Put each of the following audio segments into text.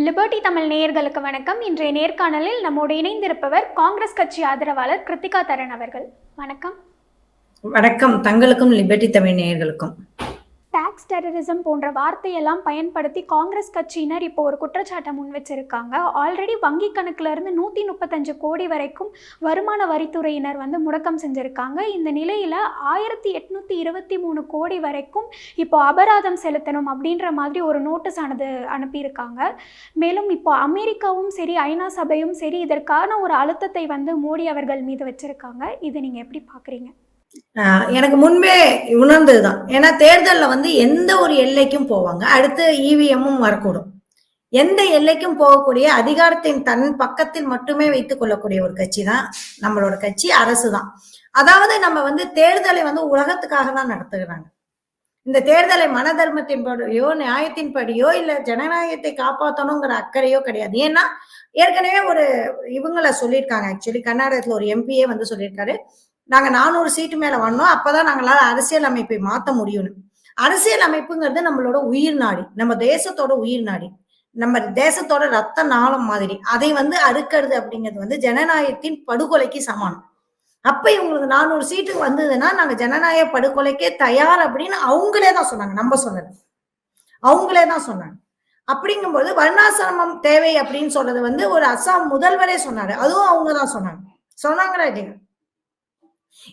Liberty Tamil நேயர்களுக்கு வணக்கம். இன்றைய நேர்காணலில் நம்மோடு இணைந்திருப்பவர் காங்கிரஸ் கட்சி ஆதரவாளர் கிருத்திகா தரன் அவர்கள். வணக்கம். வணக்கம். தங்களுக்கும் லிபர்டி தமிழ் நேயர்களுக்கும். டெரரிசம் போன்ற வார்த்தையெல்லாம் பயன்படுத்தி காங்கிரஸ் கட்சியினர் இப்போ ஒரு குற்றச்சாட்டை முன் வச்சிருக்காங்க ஆல்ரெடி வங்கி கணக்குல இருந்து நூற்றி முப்பத்தஞ்சு கோடி வரைக்கும் வருமான வரித்துறையினர் வந்து முடக்கம் செஞ்சுருக்காங்க. இந்த நிலையில் ஆயிரத்தி எட்நூற்றி இருபத்தி மூணு கோடி வரைக்கும் இப்போ அபராதம் செலுத்தணும் அப்படின்ற மாதிரி ஒரு நோட்டீஸ் ஆனது அனுப்பியிருக்காங்க. மேலும் இப்போ அமெரிக்காவும் சரி ஐநா சபையும் சரி இதற்கான ஒரு அழுத்தத்தை வந்து மோடி அவர்கள் மீது வச்சிருக்காங்க. இதை நீங்கள் எப்படி பார்க்குறீங்க எனக்கு முன்பே உணர்ந்ததுதான். ஏன்னா தேர்தல்ல வந்து எந்த ஒரு எல்லைக்கும் போவாங்க. அடுத்து இவிஎம்மும் வரக்கூடும். எந்த எல்லைக்கும் போகக்கூடிய அதிகாரத்தின் தன் பக்கத்தில் மட்டுமே வைத்துக் கொள்ளக்கூடிய ஒரு கட்சி தான் நம்மளோட கட்சி அரசு தான் அதாவது நம்ம வந்து தேர்தலை வந்து உலகத்துக்காக தான் நடத்துகிறாங்க. இந்த தேர்தலை மனதர்மத்தின் படியோ நியாயத்தின் படியோ இல்ல ஜனநாயகத்தை காப்பாற்றணுங்கிற அக்கறையோ கிடையாது. ஏன்னா ஏற்கனவே ஒரு இவங்கள சொல்லியிருக்காங்க. ஆக்சுவலி கர்நாடகத்துல ஒரு எம்பியே வந்து சொல்லியிருக்காரு. நாங்கள் நானூறு சீட்டு மேலே வந்தோம். அப்பதான் நாங்களால அரசியல் அமைப்பை மாற்ற முடியும்னு. அரசியல் அமைப்புங்கிறது நம்மளோட உயிர் நாடி நம்ம தேசத்தோட உயிர் நாடி நம்ம தேசத்தோட ரத்த நாளம் மாதிரி. அதை வந்து அறுக்கிறது அப்படிங்கிறது வந்து ஜனநாயகத்தின் படுகொலைக்கு சமானம் அப்ப இவங்களுக்கு நானூறு சீட்டு வந்ததுன்னா நாங்க ஜனநாயக படுகொலைக்கே தயார் அப்படின்னு அவங்களே தான் சொன்னாங்க. நம்ம சொன்னது. அவங்களே தான் சொன்னாங்க. அப்படிங்கும்போது வர்ணாசிரமம் தேவை அப்படின்னு சொல்றது வந்து ஒரு அசாம் முதல்வரே சொன்னாரு. அதுவும் அவங்க தான் சொன்னாங்க. சொன்னாங்களா இல்லையா?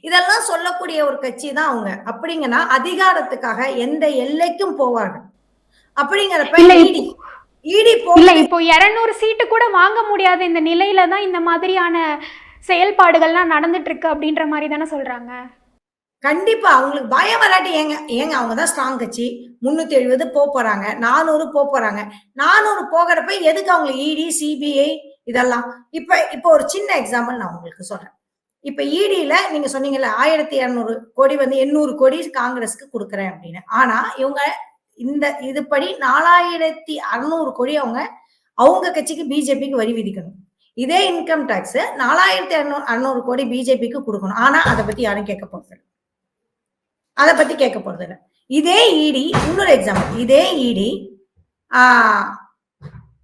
இதெல்லாம் சொல்லக்கூடிய ஒரு கட்சி தான் அவங்க. அப்படிங்கன்னா அதிகாரத்துக்காக எந்த எல்லைக்கும் போவார்கள் அப்படிங்கிறப்ப இடி இடி இல்லை இப்போ இரநூறு சீட்டு கூட வாங்க முடியாத. இந்த நிலையில தான் இந்த மாதிரியான செயல்பாடுகள்லாம் நடந்துட்டு இருக்கு அப்படின்ற மாதிரி தானே சொல்றாங்க? கண்டிப்பா அவங்களுக்கு பயம் வராட்டி ஏங்க ஏங்க அவங்க தான் ஸ்ட்ராங் கட்சி. முன்னூத்தி எழுபது போக போறாங்க நானூறு போக போறாங்க. நானூறு போகிறப்ப எதுக்கு அவங்களுக்கு இடி சிபிஐ இதெல்லாம்? இப்ப இப்ப ஒரு சின்ன எக்ஸாம்பிள் நான் உங்களுக்கு சொல்றேன். இப்ப இடியில நீங்க சொன்னீங்கல்ல ஆயிரத்தி இரநூறு கோடி வந்து எண்ணூறு கோடி காங்கிரஸ்க்கு கொடுக்குறேன் அப்படின்னு. ஆனா இவங்க இந்த இதுபடி நாலாயிரத்தி அறுநூறு கோடி அவங்க அவங்க கட்சிக்கு பிஜேபிக்கு வரி விதிக்கணும். இதே இன்கம் டாக்ஸ் நாலாயிரத்தி அறுநூறு அறுநூறு கோடி பிஜேபிக்கு கொடுக்கணும். ஆனா அதை பத்தி யாரும் கேட்க போறது அதை பத்தி கேட்க போறது இதே இடி இன்னொரு எக்ஸாம்பிள் இதே இடி ஆஹ்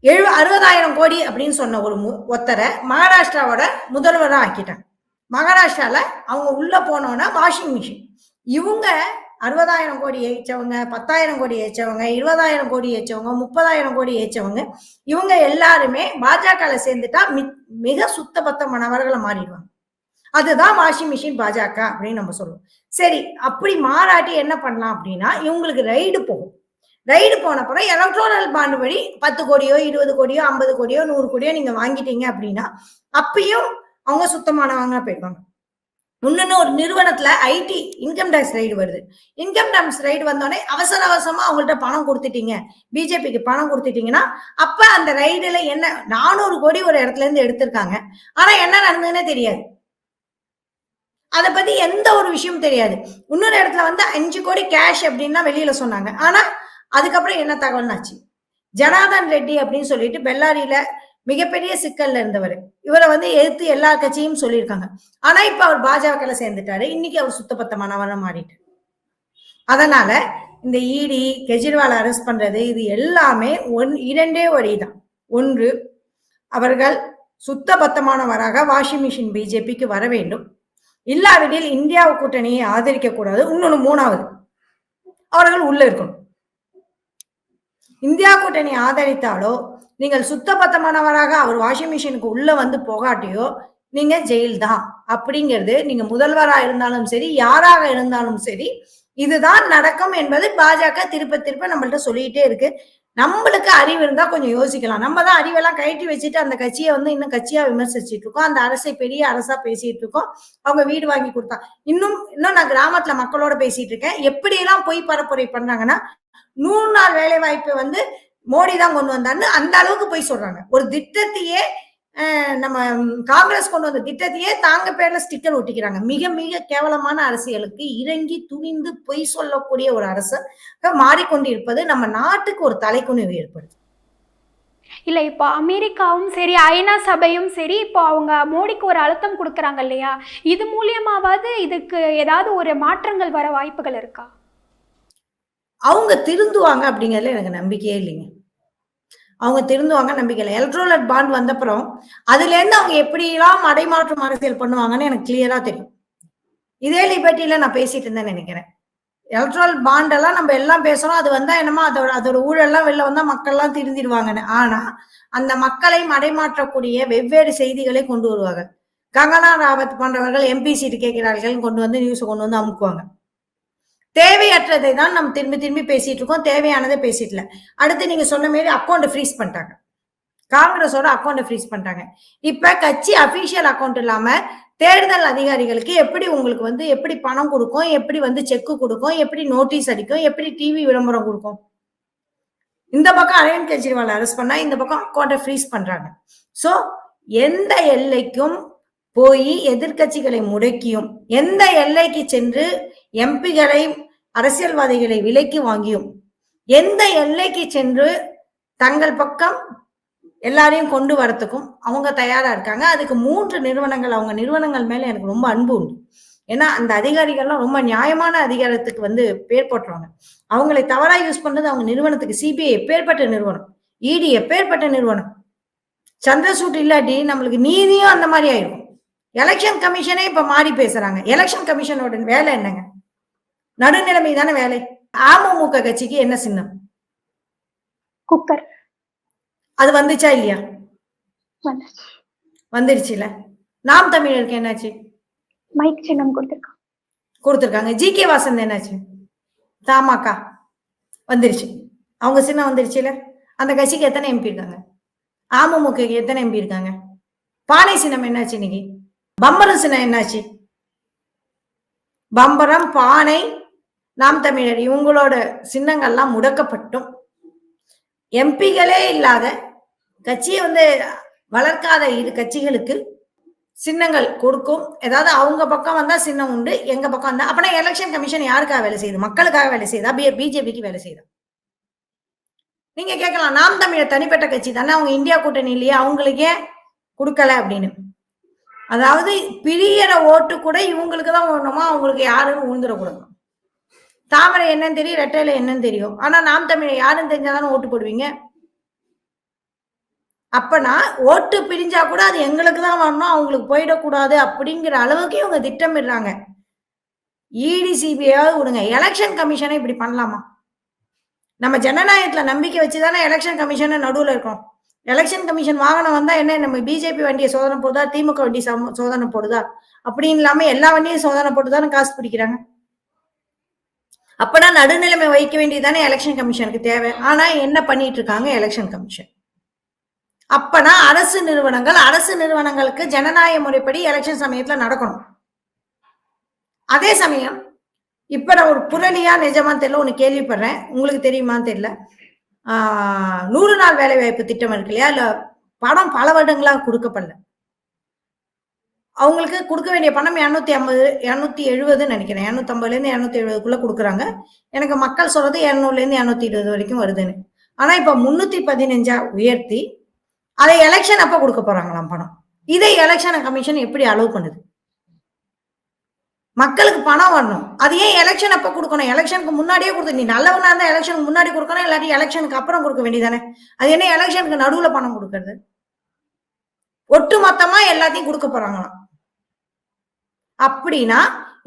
எழு அறுபதாயிரம் கோடி அப்படின்னு சொன்ன ஒரு மு- ஒருத்தரை மகாராஷ்டிராவோட முதல்வராக ஆக்கிட்டாங்க. மகாராஷ்டிராவில் அவங்க உள்ளே போனோன்னா வாஷிங் மிஷின் இவங்க அறுபதாயிரம் கோடி ஏச்சவங்க பத்தாயிரம் கோடி ஏச்சவங்க இருபதாயிரம் கோடி ஏச்சவங்க முப்பதாயிரம் கோடி ஏச்சவங்க இவங்க எல்லாருமே பாஜகவில் சேர்ந்துட்டா மி- மிக சுத்தபத்தமானவர்களை மாறிடுவாங்க. அதுதான் வாஷிங் மிஷின் பாஜக அப்படின்னு நம்ம சொல்லுவோம் சரி அப்படி மாறாட்டி என்ன பண்ணலாம் அப்படின்னா இவங்களுக்கு ரைடு போகும். ரைடு போனப்புறம் எலக்ட்ரோனல் பாண்டு வழி பத்து கோடியோ இருபது கோடியோ ஐம்பது கோடியோ நூறு கோடியோ நீங்கள் வாங்கிட்டீங்க அப்படின்னா அப்பயும் அவங்க சுத்தமானவங்க போயிடுவாங்க. இன்னொன்னு ஒரு நிறுவனத்துல ஐடி இன்கம் டேக்ஸ் ரைடு வருது. இன்கம் டேக்ஸ் ரைடு வந்தோடனே அவசர அவசரமா அவங்கள்ட்ட பணம் கொடுத்துட்டீங்க. பிஜேபிக்கு பணம் கொடுத்துட்டீங்கன்னா அப்ப அந்த ரைடுல என்ன நானூறு கோடி ஒரு இடத்துல இருந்து எடுத்திருக்காங்க. ஆனா என்ன நடந்ததுன்னே தெரியாது. அதை பத்தி எந்த ஒரு விஷயமும் தெரியாது. இன்னொரு இடத்துல வந்து அஞ்சு கோடி கேஷ் அப்படின்னா வெளியில சொன்னாங்க. ஆனா அதுக்கப்புறம் என்ன தகவல்னாச்சு? ஜனார்தன் ரெட்டி அப்படின்னு சொல்லிட்டு பெல்லாரியில மிகப்பெரிய சிக்கல்ல இருந்தவர். இவரை வந்து எதிர்த்து எல்லா கட்சியும் சொல்லியிருக்காங்க. ஆனா இப்ப அவர் பாஜகல சேர்ந்துட்டாரு. இன்னைக்கு அவர் சுத்தபத்தமானவர மாறிட்டு அதனால இந்த இடி கெஜ்ரிவால் அரெஸ்ட் பண்றது இது எல்லாமே ஒன் இரண்டே வழிதான் ஒன்று அவர்கள் சுத்தபத்தமானவராக வாஷிங் மிஷின் பிஜேபிக்கு வர வேண்டும். இல்லாவிடில் இந்தியா கூட்டணியை ஆதரிக்க கூடாது. இன்னொன்று மூணாவது அவர்கள் உள்ள இருக்கணும். இந்தியா கூட்டணி ஆதரித்தாலோ நீங்கள் சுத்தபத்தமானவராக அவர் வாஷிங் மிஷினுக்கு உள்ள வந்து போகாட்டியோ நீங்க ஜெயில் தான் அப்படிங்கிறது நீங்க முதல்வரா இருந்தாலும் சரி யாராக இருந்தாலும் சரி இதுதான் நடக்கும் என்பது பாஜக திருப்ப திருப்ப நம்மள்ட்ட சொல்லிட்டே இருக்கு. நம்மளுக்கு அறிவு இருந்தா கொஞ்சம் யோசிக்கலாம். நம்ம தான் அறிவெல்லாம் கழட்டி வச்சுட்டு அந்த கட்சியை வந்து இன்னும் கட்சியா விமர்சிச்சுட்டு இருக்கோம். அந்த அரசை பெரிய அரசா பேசிட்டு இருக்கோம். அவங்க வீடு வாங்கி கொடுத்தா. இன்னும் இன்னும் நான் கிராமத்துல மக்களோட பேசிட்டு இருக்கேன். எப்படியெல்லாம் பொய் பரப்புரை பண்றாங்கன்னா நூறு நாள் வேலை வாய்ப்பை வந்து மோடி தான் கொண்டு வந்தான்னு அந்த அளவுக்கு போய் சொல்றாங்க. ஒரு திட்டத்தையே நம்ம காங்கிரஸ் கொண்டு வந்த திட்டத்தையே தாங்க பேர்ல ஸ்டிக்கர் ஒட்டிக்கிறாங்க. மிக மிக கேவலமான அரசியலுக்கு இறங்கி துணிந்து பொய் சொல்லக்கூடிய ஒரு அரசு மாறிக்கொண்டிருப்பது நம்ம நாட்டுக்கு ஒரு தலைக்குணிவு ஏற்படுது. இல்லை இப்போ அமெரிக்காவும் சரி ஐநா சபையும் சரி இப்போ அவங்க மோடிக்கு ஒரு அழுத்தம் கொடுக்குறாங்க இல்லையா? இது மூலியமாவது இதுக்கு ஏதாவது ஒரு மாற்றங்கள் வர வாய்ப்புகள் இருக்கா? அவங்க திருந்துவாங்க அப்படிங்கிறதுல எனக்கு நம்பிக்கையே இல்லைங்க. அவங்க திருந்துவாங்க நம்பிக்கை இல்லை. எலக்ட்ரோலட் பாண்ட் வந்தப்புறம் அதுலேருந்து அவங்க எப்படியெல்லாம் மடைமாற்றம் அரசியல் பண்ணுவாங்கன்னு எனக்கு கிளியரா தெரியும். இதே லிபர்ட்டியில நான் பேசிட்டு இருந்தேன்னு நினைக்கிறேன். எலக்ட்ரல் பாண்டெல்லாம் நம்ம எல்லாம் பேசுறோம். அது வந்தா என்னமோ அதோட அதோட ஊழல்லாம் வெளில வந்தா மக்கள்லாம் திருந்திடுவாங்கன்னு. ஆனா அந்த மக்களை மடைமாற்றக்கூடிய வெவ்வேறு செய்திகளை கொண்டு வருவாங்க. கங்கனா ராவத் போன்றவர்கள் எம்பி சீட்டு கேட்கிறார்கள் கொண்டு வந்து நியூஸ் கொண்டு வந்து அமுக்குவாங்க. தேவையற்றதை தான் நம்ம திரும்பி திரும்பி பேசிட்டு இருக்கோம். தேவையானதை பேசிட்டு அடுத்து நீங்க சொன்ன மாரி அக்கௌண்ட் ஃப்ரீஸ் பண்ணிட்டாங்க. காங்கிரஸோட அக்கௌண்ட்டை ஃப்ரீஸ் பண்ணிட்டாங்க. இப்ப கட்சி அபிஷியல் அக்கௌண்ட் இல்லாம தேர்தல் அதிகாரிகளுக்கு எப்படி உங்களுக்கு வந்து எப்படி பணம் கொடுக்கும்? எப்படி வந்து செக்கு கொடுக்கும்? எப்படி நோட்டீஸ் அடிக்கும்? எப்படி டிவி விளம்பரம் கொடுக்கும்? இந்த பக்கம் அரவிந்த் கெஜ்ரிவால் அரெஸ்ட் பண்ணா இந்த பக்கம் அக்கௌண்ட்டை ஃப்ரீஸ் பண்றாங்க. சோ எந்த எல்லைக்கும் போய் எதிர்க்கட்சிகளை முடக்கியும் எந்த எல்லைக்கு சென்று எம்பிகளை அரசியல்வாதிகளை விலைக்கு வாங்கியும். எந்த எல்லைக்கு சென்று தங்கள் பக்கம் எல்லாரையும் கொண்டு வரத்துக்கும் அவங்க தயாரா இருக்காங்க. அதுக்கு மூன்று நிறுவனங்கள் அவங்க நிறுவனங்கள் மேல எனக்கு ரொம்ப அன்பு உண்டு. ஏன்னா அந்த அதிகாரிகள்லாம் ரொம்ப நியாயமான அதிகாரத்துக்கு வந்து பேர் போட்டுருவாங்க. அவங்களை தவறா யூஸ் பண்றது அவங்க நிறுவனத்துக்கு சிபிஐ எப்பேற்பட்ட நிறுவனம். இடி எப்பேற்பட்ட நிறுவனம். சந்திரசூட் இல்லாட்டி நம்மளுக்கு நீதியும் அந்த மாதிரி ஆயிடும் எலெக்ஷன் கமிஷனே இப்ப மாறி பேசுறாங்க. எலெக்ஷன் கமிஷனோட வேலை என்னங்க? நடுநிலைமை தானே வேலை. அமமுக கட்சிக்கு என்ன சின்னம்? குக்கர். அது வந்துச்சா இல்லையா? வந்துருச்சு வந்துருச்சுல. நாம் தமிழருக்கு என்னாச்சு? மைக் சின்னம் கொடுத்துருக்கான் கொடுத்துருக்காங்க. ஜி கே வாசன் என்னாச்சு? தமாக்கா வந்துருச்சு. அவங்க சின்னம் வந்துருச்சுல? அந்த கட்சிக்கு எத்தனை எம்பி இருக்காங்க? அமமுகக்கு எத்தனை எம்பி இருக்காங்க? பானை சின்னம் என்னாச்சு இன்னைக்கு? பம்பரம் சின்னம் என்னாச்சு? பம்பரம் பானை நாம் தமிழர் இவங்களோட சின்னங்கள்லாம் முடக்கப்பட்டும். எம்பிகளே இல்லாத கட்சியை வந்து வளர்க்காத இரு கட்சிகளுக்கு சின்னங்கள் கொடுக்கும். ஏதாவது அவங்க பக்கம் வந்தா சின்னம் உண்டு எங்க பக்கம் வந்தா அப்பனா எலெக்ஷன் கமிஷன் யாருக்காக வேலை செய்யுது? மக்களுக்காக வேலை செய்யுதா? பிஜேபிக்கு வேலை செய்யுதா? நீங்க கேட்கலாம் நாம் தமிழர் தனிப்பட்ட கட்சி தானே அவங்க இந்தியா கூட்டணி இல்லையே அவங்களுக்கே கொடுக்கல அப்படின்னு? அதாவது பிரியற ஓட்டு கூட இவங்களுக்கு தான் ஓடணுமா? அவங்களுக்கு யாருன்னு உழுந்துடக்கூடாது தாமரை என்னன்னு தெரியும் ரெட்டையில என்னன்னு தெரியும். ஆனா நாம் தமிழை யாருன்னு தெரிஞ்சாதானே ஓட்டு போடுவீங்க? அப்பனா ஓட்டு பிரிஞ்சா கூட அது எங்களுக்கு தான் வரணும் அவங்களுக்கு போயிடக்கூடாது அப்படிங்கிற அளவுக்கு இவங்க திட்டமிடுறாங்க. இடிசிபியாவது இடி சிபிஐயாவது விடுங்க. எலெக்ஷன் கமிஷனை இப்படி பண்ணலாமா? நம்ம ஜனநாயகத்துல நம்பிக்கை வச்சுதானே எலெக்ஷன் கமிஷனை நடுவில் இருக்கோம். எலெக்ஷன் கமிஷன் வாகனம் வந்தா என்ன நம்ம பிஜேபி வண்டியை சோதனை போடுதா? திமுக வண்டி சம- சோதனை போடுதா? அப்படின்னு இல்லாம எல்லா வண்டியும் சோதனை போட்டுதானே காசு பிடிக்கிறாங்க. அப்பனா நடுநிலைமை வைக்க வேண்டியதானே எலெக்ஷன் கமிஷனுக்கு தேவை. ஆனா என்ன பண்ணிட்டு இருக்காங்க எலெக்ஷன் கமிஷன் அப்பனா அரசு நிறுவனங்கள் அரசு நிறுவனங்களுக்கு ஜனநாயக முறைப்படி எலெக்ஷன் சமயத்துல நடக்கணும். அதே சமயம் இப்ப நான் ஒரு புரளியா நிஜமான்னு தெரியல ஒன்று கேள்விப்படுறேன். உங்களுக்கு தெரியுமான்னு தெரியல. ஆஹ் நூறு நாள் வேலை வாய்ப்பு திட்டம் இருக்கு இல்லையா? இல்ல பணம் பல வருடங்களா கொடுக்கப்படல. அவங்களுக்கு கொடுக்க வேண்டிய பணம் இரநூத்தி ஐம்பது இரநூத்தி எழுபதுன்னு நினைக்கிறேன். இரநூத்தம்பதுலேருந்து இரநூத்தி எழுபதுக்குள்ளே கொடுக்குறாங்க. எனக்கு மக்கள் சொல்கிறது இரநூறுலேருந்து இரநூத்தி இருபது வரைக்கும் வருதுன்னு. ஆனால் இப்போ முந்நூற்றி பதினஞ்சா உயர்த்தி அதை எலெக்ஷன் அப்போ கொடுக்க போகிறாங்களாம் பணம். இதை எலெக்ஷன் கமிஷன் எப்படி அலோவ் பண்ணுது? மக்களுக்கு பணம் வரணும். அது ஏன் எலெக்ஷன் அப்போ கொடுக்கணும்? எலெக்ஷனுக்கு முன்னாடியே கொடுத்து நீ நல்லவனா இருந்தால் எலெக்ஷனுக்கு முன்னாடி கொடுக்கணும் இல்லாட்டி எலெக்ஷனுக்கு அப்புறம் கொடுக்க வேண்டியதானே அது என்ன எலெக்ஷனுக்கு நடுவில் பணம் கொடுக்கறது? ஒட்டு மொத்தமாக எல்லாத்தையும் கொடுக்க போகிறாங்களாம் அப்படின்னா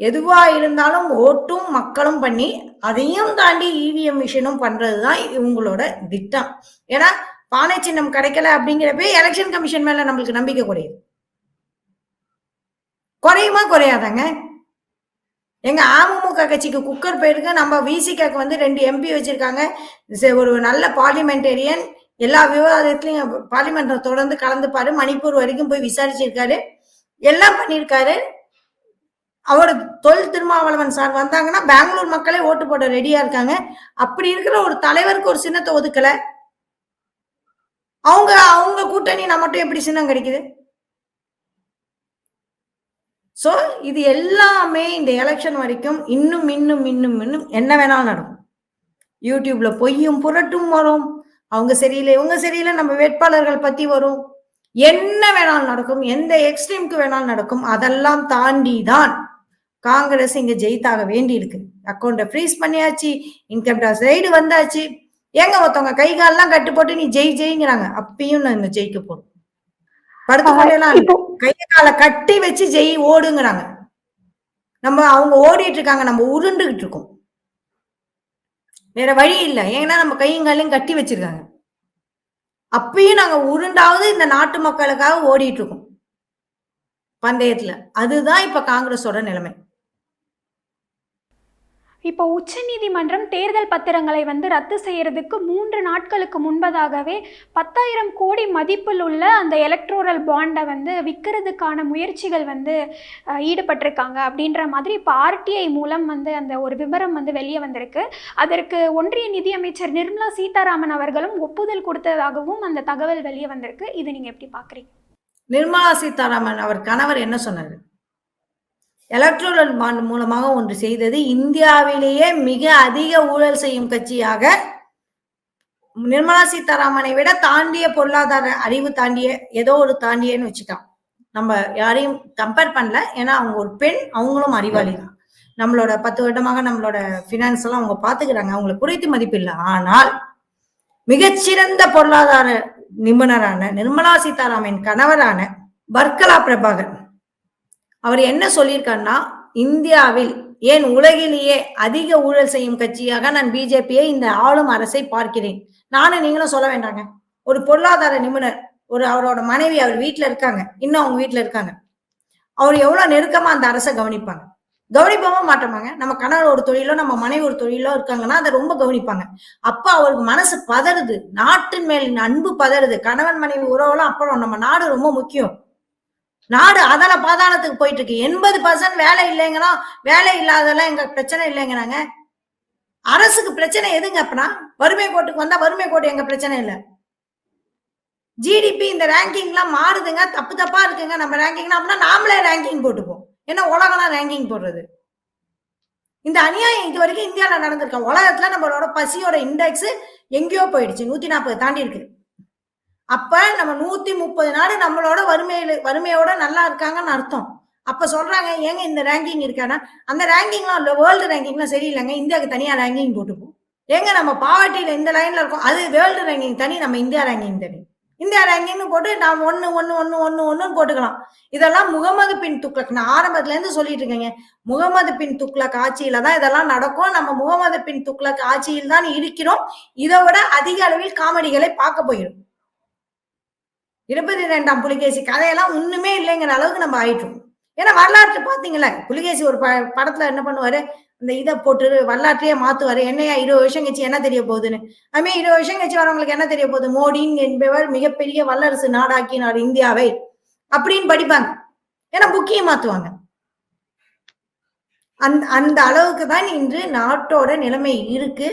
எதுவா இருந்தாலும் ஓட்டும் மக்களும் பண்ணி அதையும் தாண்டி இவிஎம் மிஷினும் பண்றதுதான் இவங்களோட திட்டம். ஏன்னா பானை சின்னம் கிடைக்கல அப்படிங்கிறப்ப எலெக்ஷன் கமிஷன் மேல நம்மளுக்கு நம்பிக்கை குறையுது. குறையுமா குறையாதாங்க? எங்க அமமுக கட்சிக்கு குக்கர் போயிருக்கு. நம்ம விசிகாக்கு வந்து ரெண்டு எம்பி வச்சிருக்காங்க. ஒரு நல்ல பார்லிமெண்டேரியன் எல்லா விவாதத்திலையும் பார்லிமெண்ட்ல தொடர்ந்து கலந்துப்பாரு. மணிப்பூர் வரைக்கும் போய் விசாரிச்சிருக்காரு. எல்லாம் பண்ணியிருக்காரு. அவர் தொல் திருமாவளவன் சார் வந்தாங்கன்னா பெங்களூர் மக்களே ஓட்டு போட ரெடியா இருக்காங்க. அப்படி இருக்கிற ஒரு தலைவருக்கு ஒரு சின்னத்தை ஒதுக்கல. அவங்க அவங்க கூட்டணி நம்மட்டும் எப்படி சின்னம் கிடைக்குது? சோ இது எல்லாமே இந்த எலெக்ஷன் வரைக்கும் இன்னும் இன்னும் இன்னும் இன்னும் என்ன வேணாலும் நடக்கும். யூடியூப்ல பொய்யும் புரட்டும் வரும். அவங்க சரியில்லை இவங்க சரியில்லை நம்ம வேட்பாளர்கள் பத்தி வரும். என்ன வேணாலும் நடக்கும் எந்த எக்ஸ்ட்ரீம்க்கு வேணாலும் நடக்கும் அதெல்லாம் தாண்டி தான் காங்கிரஸ் இங்க ஜெயித்தாக வேண்டி இருக்கு அக்கௌண்ட்டை ஃப்ரீஸ் பண்ணியாச்சு. இன்கம் டாக்ஸ் ரைடு வந்தாச்சு. ஏங்க ஒருத்தவங்க கை கால்லாம் கட்டு போட்டு நீ ஜெய் ஜெயிங்கிறாங்க. அப்பயும் நான் இந்த ஜெயிக்க போறோம் படுத்து கையை காலை கட்டி வச்சு ஜெய் ஓடுங்கிறாங்க. நம்ம அவங்க ஓடிட்டு இருக்காங்க. நம்ம உருண்டுகிட்டு இருக்கோம். வேற வழி இல்லை. ஏன்னா நம்ம கையும் காலையும் கட்டி வச்சிருக்காங்க. அப்பயும் நாங்க உருண்டாவது இந்த நாட்டு மக்களுக்காக ஓடிட்டு இருக்கோம். பந்தயத்துல. அதுதான் இப்ப காங்கிரஸோட நிலைமை. இப்போ உச்சநீதிமன்றம் தேர்தல் பத்திரங்களை வந்து ரத்து செய்கிறதுக்கு மூன்று நாட்களுக்கு முன்பதாகவே பத்தாயிரம் கோடி மதிப்பில் உள்ள அந்த எலக்ட்ரோரல் பாண்டை வந்து விற்கிறதுக்கான முயற்சிகள் வந்து ஈடுபட்டிருக்காங்க. அப்படின்ற மாதிரி இப்போ ஆர்டிஐ மூலம் வந்து அந்த ஒரு விவரம் வந்து வெளியே வந்திருக்கு. அதற்கு ஒன்றிய நிதியமைச்சர் நிர்மலா சீதாராமன் அவர்களும் ஒப்புதல் கொடுத்ததாகவும் அந்த தகவல் வெளியே வந்திருக்கு. இது நீங்கள் எப்படி பார்க்குறீங்க நிர்மலா சீதாராமன் அவர் கணவர் என்ன சொன்னார்? எலக்ட்ரல் பாண்ட் மூலமாக ஒன்று செய்தது. இந்தியாவிலேயே மிக அதிக ஊழல் செய்யும் கட்சியாக நிர்மலா சீதாராமனை விட தாண்டிய பொருளாதார அறிவு தாண்டிய ஏதோ ஒரு தாண்டியன்னு வச்சுட்டான் நம்ம யாரையும் கம்பேர் பண்ணல. ஏன்னா அவங்க ஒரு பெண் அவங்களும் அறிவாளி தான் நம்மளோட பத்து வருடமாக நம்மளோட ஃபினான்ஸ் எல்லாம் அவங்க பாத்துக்கிறாங்க. அவங்களை குறைத்து மதிப்பில்லை ஆனால் மிகச்சிறந்த பொருளாதார நிபுணரான நிர்மலா சீதாராமன் கணவரான வர்க்கலா பிரபாகர் அவர் என்ன சொல்லியிருக்காருன்னா இந்தியாவில் ஏன் உலகிலேயே அதிக ஊழல் செய்யும் கட்சியாக நான் பிஜேபியை இந்த ஆளும் அரசை பார்க்கிறேன். நானும் நீங்களும் சொல்ல வேண்டாங்க. ஒரு பொருளாதார நிபுணர் ஒரு அவரோட மனைவி அவர் வீட்டில் இருக்காங்க. இன்னும் அவங்க வீட்டில் இருக்காங்க. அவர் எவ்வளோ நெருக்கமா அந்த அரசை கவனிப்பாங்க. கவனிப்பாம மாட்டோமாங்க. நம்ம கணவர் ஒரு தொழிலோ நம்ம மனைவி ஒரு தொழிலோ இருக்காங்கன்னா அதை ரொம்ப கவனிப்பாங்க. அப்ப அவருக்கு மனசு பதறுது. நாட்டின் மேல் அன்பு பதறுது. கணவன் மனைவி உறவெல்லாம் அப்புறம் நம்ம நாடு ரொம்ப முக்கியம். நாடு அதல பாதாளத்துக்கு போயிட்டு இருக்கு எண்பது பர்சன்ட் வேலை இல்லைங்கன்னா வேலை இல்லாதெல்லாம் எங்க பிரச்சனை இல்லைங்கிறாங்க. அரசுக்கு பிரச்சனை எதுங்க அப்பனா? வறுமை கோட்டுக்கு வந்தா வறுமை கோட்டு எங்க பிரச்சனை இல்லை. ஜிடிபி இந்த ரேங்கிங்லாம் மாறுதுங்க. தப்பு தப்பா இருக்குங்க. நம்ம ரேங்கிங்னா அப்படின்னா நாமளே ரேங்கிங் போட்டுப்போம். என்ன உலகம்லாம் ரேங்கிங் போடுறது. இந்த அநியாயம் இது வரைக்கும் இந்தியாவில் நடந்திருக்கு. உலகத்துல நம்மளோட பசியோட இண்டெக்ஸ் எங்கேயோ போயிடுச்சு. நூத்தி நாற்பது தாண்டி இருக்கு. அப்ப நம்ம நூத்தி முப்பது நாடு நம்மளோட வறுமையில வறுமையோட நல்லா இருக்காங்கன்னு அர்த்தம். அப்ப சொல்றாங்க ஏங்க இந்த ரேங்கிங் இருக்கானா? அந்த ரேங்கிங்லாம் இல்லை வேர்ல்டு ரேங்கிங்லாம் சரியில்லைங்க இந்தியாவுக்கு தனியா ரேங்கிங் போட்டுப்போம். ஏங்க நம்ம பாவர்ட்டியில இந்த லைன்ல இருக்கோம் அது வேர்ல்டு ரேங்கிங் தனி நம்ம இந்தியா ரேங்கிங் தனி. இந்தியா ரேங்கிங்னு போட்டு நாம் ஒன்று ஒன்று ஒன்று ஒன்று ஒன்றுன்னு போட்டுக்கலாம். இதெல்லாம் முகமது பின் துக்ளக் நான் ஆரம்பத்துலேருந்து சொல்லிட்டு இருக்கேங்க. முகமது பின் துக்ளக் ஆட்சியில தான் இதெல்லாம் நடக்கும். நம்ம முகமது பின் துக்ளக் ஆட்சியில் தான் இருக்கிறோம். இதை விட அதிக அளவில் காமெடிகளை பார்க்க போயிடும் இருபத்தி ரெண்டாம் புலிகேசி கதையெல்லாம் ஒண்ணுமே இல்லைங்கிற அளவுக்கு நம்ம ஆயிட்டோம். ஏன்னா வரலாற்று பாத்தீங்களா புலிகேசி ஒரு ப படத்துல என்ன பண்ணுவாரு? இந்த இதை போட்டு வரலாற்றையே மாத்துவாரு. என்னையா இருபது வருஷம் கழிச்சு என்ன தெரிய போகுதுன்னு? அதுமே இருபது வருஷம் கழிச்சு வரவங்களுக்கு என்ன தெரிய போகுது? மோடின்னு என்பவர் மிகப்பெரிய வல்லரசு நாடாக்கினார் இந்தியாவை அப்படின்னு படிப்பாங்க. ஏன்னா புக்கியை மாத்துவாங்க அந்த அந்த அளவுக்கு தான் இன்று நாட்டோட நிலைமை இருக்கு.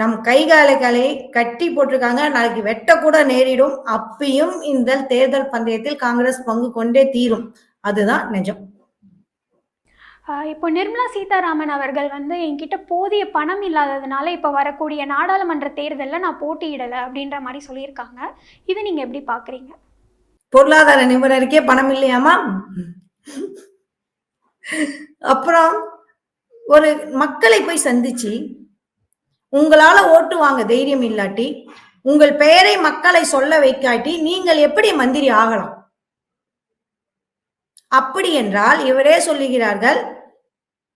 நம் கைகாலைகளை கட்டி போட்டிருக்காங்க. நாளைக்கு வெட்ட கூட நேரிடும். அப்பயும் இந்த தேர்தல் பந்தயத்தில் காங்கிரஸ் பங்கு கொண்டே தீரும். அதுதான் நிஜம். இப்போ நிர்மலா சீதாராமன் அவர்கள் வந்து என்கிட்ட போதிய பணம் இல்லாததுனால இப்போ வரக்கூடிய நாடாளுமன்ற தேர்தலில் நான் போட்டியிடலை அப்படின்ற மாதிரி சொல்லியிருக்காங்க. இதை நீங்கள் எப்படி பார்க்குறீங்க பொருளாதார நிபுணருக்கே பணம் இல்லையாமா? அப்புறம் ஒரு மக்களை போய் சந்திச்சு உங்களால ஓட்டு வாங்க தைரியம் இல்லாட்டி உங்கள் பெயரை மக்களை சொல்ல வைக்காட்டி நீங்கள் எப்படி மந்திரி ஆகலாம்? அப்படி என்றால் இவரே சொல்லுகிறார்கள்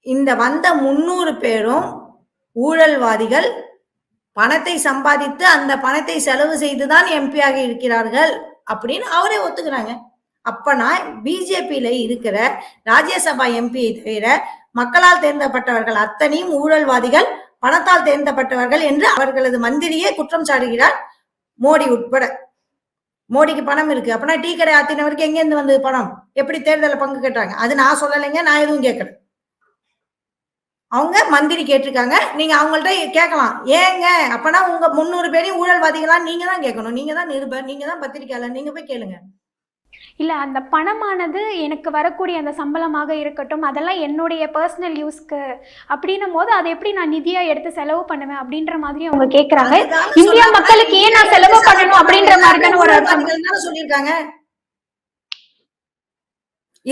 இந்த வந்த முன்னூறு பேரும் ஊழல்வாதிகள் பணத்தை சம்பாதித்து அந்த பணத்தை செலவு செய்துதான் எம்பியாக இருக்கிறார்கள் அப்படின்னு அவரே ஒத்துக்கிறாங்க. அப்பனா பிஜேபியில இருக்கிற ராஜ்யசபா எம்பியை தவிர மக்களால் தேர்ந்தப்பட்டவர்கள் அத்தனையும் ஊழல்வாதிகள் பணத்தால் தேர்ந்தப்பட்டவர்கள் என்று அவர்களது மந்திரியே குற்றம் சாடுகிறார் மோடி உட்பட. மோடிக்கு பணம் இருக்கு. அப்பனா டீ கடை ஆத்தினவருக்கு எங்க இருந்து வந்தது பணம்? எப்படி தேர்தலில் பங்கு கேட்டாங்க அது நான் சொல்லலைங்க நான் எதுவும் கேட்கல. அவங்க மந்திரி கேட்டிருக்காங்க. நீங்க அவங்கள்ட்ட கேட்கலாம். ஏங்க அப்பனா உங்க முந்நூறு பேரையும் ஊழல்வாதிகளா நீங்க தான் கேட்கணும். நீங்க தான் நிருபர் நீங்க தான் பத்திரிக்கையாளர் நீங்க போய் கேளுங்க. இல்லை அந்த பணமானது எனக்கு வரக்கூடிய அந்த சம்பளமாக இருக்கட்டும் அதெல்லாம் என்னுடைய பர்சனல் யூஸ்க்கு அப்படின்னும் போது அதை எப்படி நான் நிதியாக எடுத்து செலவு பண்ணுவேன் அப்படின்ற மாதிரி அவங்க கேட்குறாங்க இந்தியா. மக்களுக்கு ஏன் நான் செலவு பண்ணணும் அப்படின்ற மாதிரியான ஒரு சொல்லியிருக்காங்க.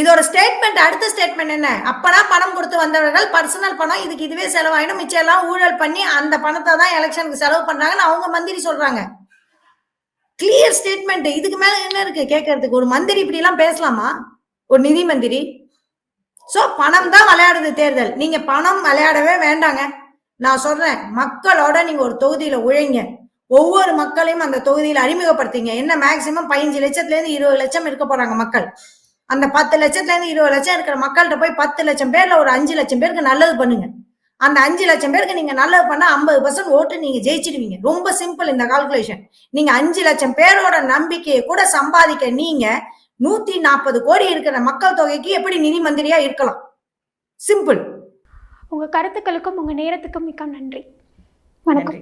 இதோட ஸ்டேட்மெண்ட் அடுத்த ஸ்டேட்மெண்ட் என்ன? அப்பனா பணம் கொடுத்து வந்தவர்கள் பர்சனல் பணம் இதுக்கு இதுவே செலவாயிடும். மிச்சம் எல்லாம் ஊழல் பண்ணி அந்த பணத்தை தான் எலெக்ஷனுக்கு செலவு பண்றாங்கன்னு அவங்க மந்திரி சொல்றாங்க. கிளியர் ஸ்டேட்மெண்ட் இதுக்கு மேல என்ன இருக்கு? கேட்கறதுக்கு ஒரு மந்திரி இப்படி எல்லாம் பேசலாமா? ஒரு நிதி மந்திரி. சோ பணம் தான் விளையாடுது தேர்தல். நீங்க பணம் விளையாடவே வேண்டாங்க. நான் சொல்றேன் மக்களோட நீங்க ஒரு தொகுதியில உழைங்க. ஒவ்வொரு மக்களையும் அந்த தொகுதியில அறிமுகப்படுத்திங்க. என்ன மேக்சிமம் பதினஞ்சு லட்சத்துல இருந்து இருபது லட்சம் இருக்க போறாங்க மக்கள். அந்த பத்து லட்சத்துல இருந்து இருபது லட்சம் இருக்கிற மக்கள்கிட்ட போய் பத்து லட்சம் பேர்ல ஒரு அஞ்சு லட்சம் பேருக்கு நல்லது பண்ணுங்க. அந்த அஞ்சு லட்சம் பேருக்கு நீங்க நல்லது பண்ணா ஐம்பது பர்சன்ட் ஓட்டு நீங்க ஜெயிச்சிடுவீங்க. ரொம்ப சிம்பிள் இந்த கால்குலேஷன் நீங்க அஞ்சு லட்சம் பேரோட நம்பிக்கையை கூட சம்பாதிக்க நீங்க நூத்தி நாற்பது கோடி இருக்கிற மக்கள் தொகைக்கு எப்படி நிதி மந்திரியா இருக்கலாம்? சிம்பிள் உங்கள் கருத்துக்களுக்கும் உங்கள் நேரத்துக்கும் மிக்க நன்றி. வணக்கம்.